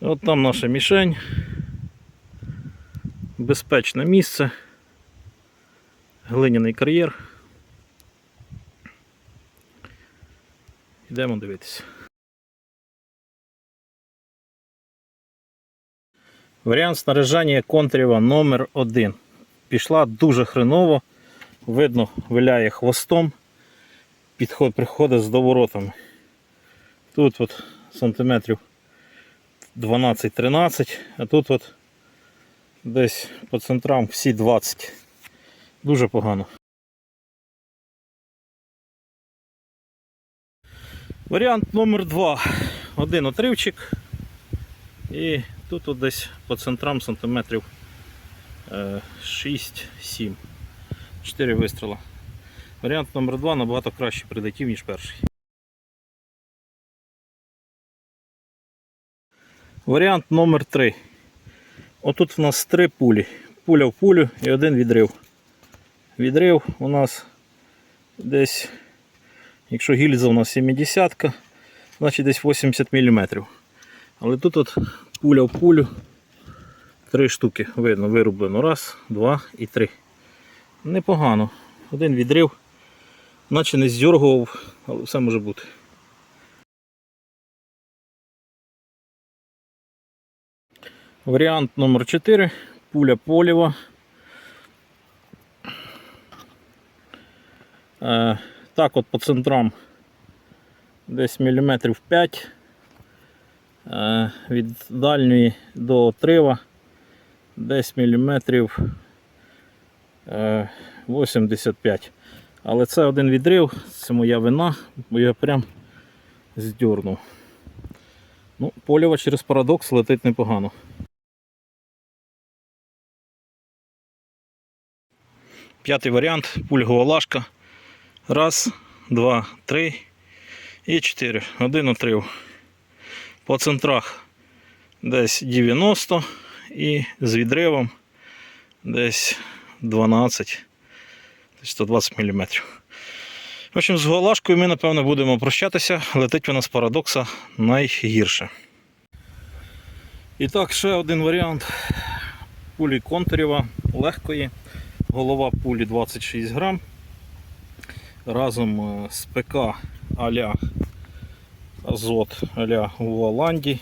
От там наша мішень. Безпечне місце. Глиняний кар'єр. Йдемо дивитися. Варіант снаряжання контріва номер 1 Пішла дуже хреново. Видно, виляє хвостом. Підход, приходить з доворотами. Тут от сантиметрів 12-13, а тут от десь по центрам всі 20. Дуже погано. Варіант номер 2 Один отривчик. І тут от десь по центрам сантиметрів е, 6-7. 4 вистріла. Варіант номер 2 набагато краще прилетів, ніж перший. Варіант номер 3 Отут в нас три пулі. Пуля в пулю і один відрив. Відрив у нас десь, якщо гільза у нас 70, значить десь 80 мм. Але тут от пуля в пулю. Три штуки видно, вирублено. Раз, два і три. Непогано. Один відрив, наче не здергував, але все може бути. Варіант номер 4 пуля поліва. Е, так от по центрам десь міліметрів 5 е, від дальньої до отрива десь міліметрів е, 85. Але це один відрив, це моя вина, бо я прям здьорнув. Ну, поліва через парадокс летить непогано. П'ятий варіант, пульгова лашка. Раз, два, три і чотири. Один отрив. По центрах десь 90 і з відривом десь 12, десь 120 мм. В общем, з голашкою ми, напевно, будемо прощатися. Летить вона з парадокса найгірше. І так, ще один варіант пулі контурєва легкої. Голова пулі 26 грам. Разом е, з ПК аля Азот аля Голландії.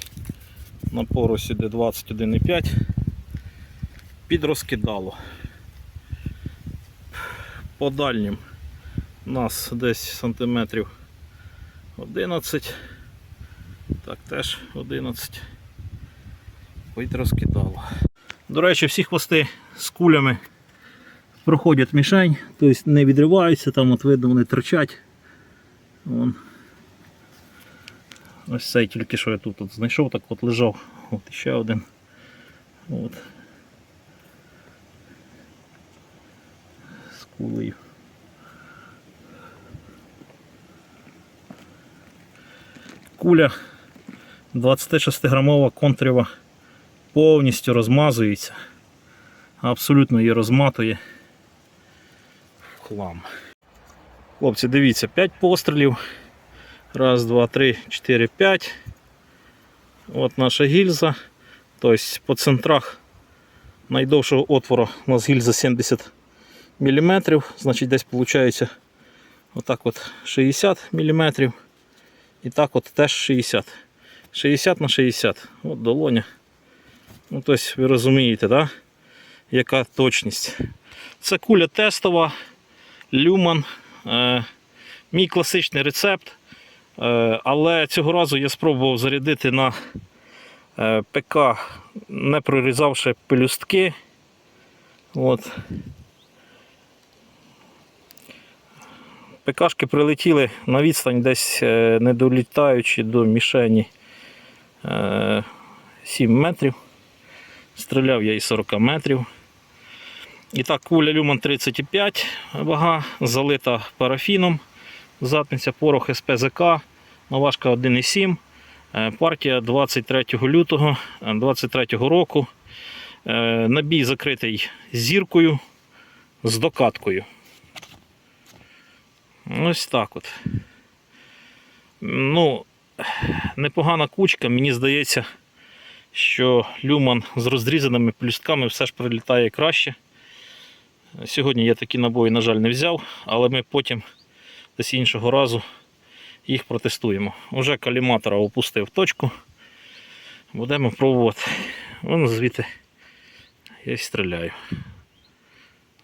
На поросі де 21,5. Підрозкидало. По дальнім у нас десь сантиметрів 11. Так, теж 11. Підрозкидало. До речі, всі хвости з кулями проходять мішень, тобто не відриваються, там от видно вони торчать. Вон. Ось цей тільки що я тут от знайшов, так от лежав. От ще один. От. З кулею. Куля 26-грамова контрєва повністю розмазується. Абсолютно її розматує хлам. Хлопці, дивіться, 5 пострілів. Раз, два, три, чотири, п'ять. От наша гільза. Тобто по центрах найдовшого отвору у нас гільза 70 мм. Значить десь виходить отак от 60 мм. І так от теж 60. 60 на 60. От долоня. Ну, тобто ви розумієте, да? яка точність. Це куля тестова, люман. Е, мій класичний рецепт. Е, але цього разу я спробував зарядити на е, ПК, не прорізавши пелюстки. От. ПКшки прилетіли на відстань десь не долітаючи до мішені е, 7 метрів. Стріляв я із 40 метрів. І так, куля Люман 35 вага, залита парафіном. Затниця порох СПЗК, наважка 1,7. Е, Партія 23 лютого 23 року. Е, Набій закритий зіркою з докаткою. Ось так от. Ну, непогана кучка, мені здається, що люман з розрізаними плюстками все ж прилітає краще. Сьогодні я такі набої, на жаль, не взяв, але ми потім десь іншого разу їх протестуємо. Уже каліматора опустив точку. Будемо пробувати. Вон звідти я стріляю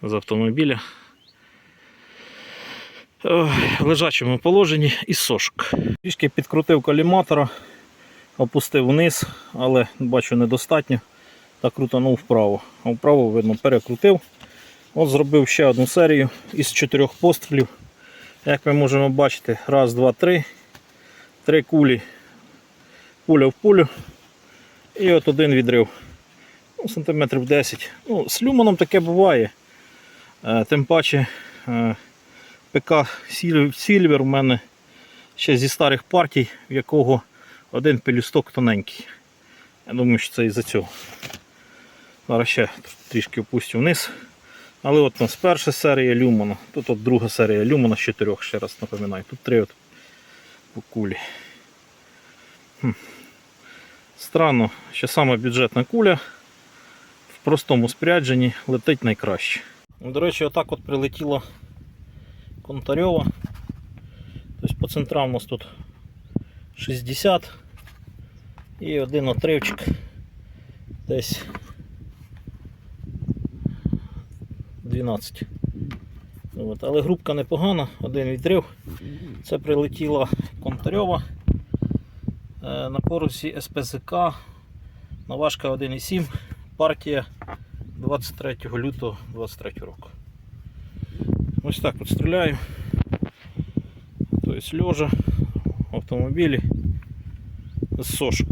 з автомобіля. В лежачому положенні і сошок. Трішки підкрутив коліматора, опустив вниз, але бачу недостатньо. Та крутанув вправо. А вправо, видно, перекрутив. От зробив ще одну серію із чотирьох пострілів. Як ми можемо бачити, раз, два, три. Три кулі. Пуля в пулю. І от один відрив. Ну, сантиметрів 10. Ну, з люманом таке буває. Е, Тим паче е, ПК Сільвер у мене ще зі старих партій, в якого один пелюсток тоненький. Я думаю, що це із-за цього. Зараз ще трішки опустю вниз. Але от у нас перша серія люмана, тут от друга серія люмана з чотирьох, ще раз напоминаю. Тут три от по кулі. Хм. Странно, що саме бюджетна куля в простому спрядженні летить найкраще. До речі, отак от прилетіла Контарьова. Тобто по центрам у нас тут 60 і один отривчик десь 12. От. Але грубка непогана, один відрив. Це прилетіла Контарьова е, на корусі СПЗК на важка 1,7 партія 23 лютого 23 року. Ось так от стріляю. Тобто льожа в автомобілі з сошок.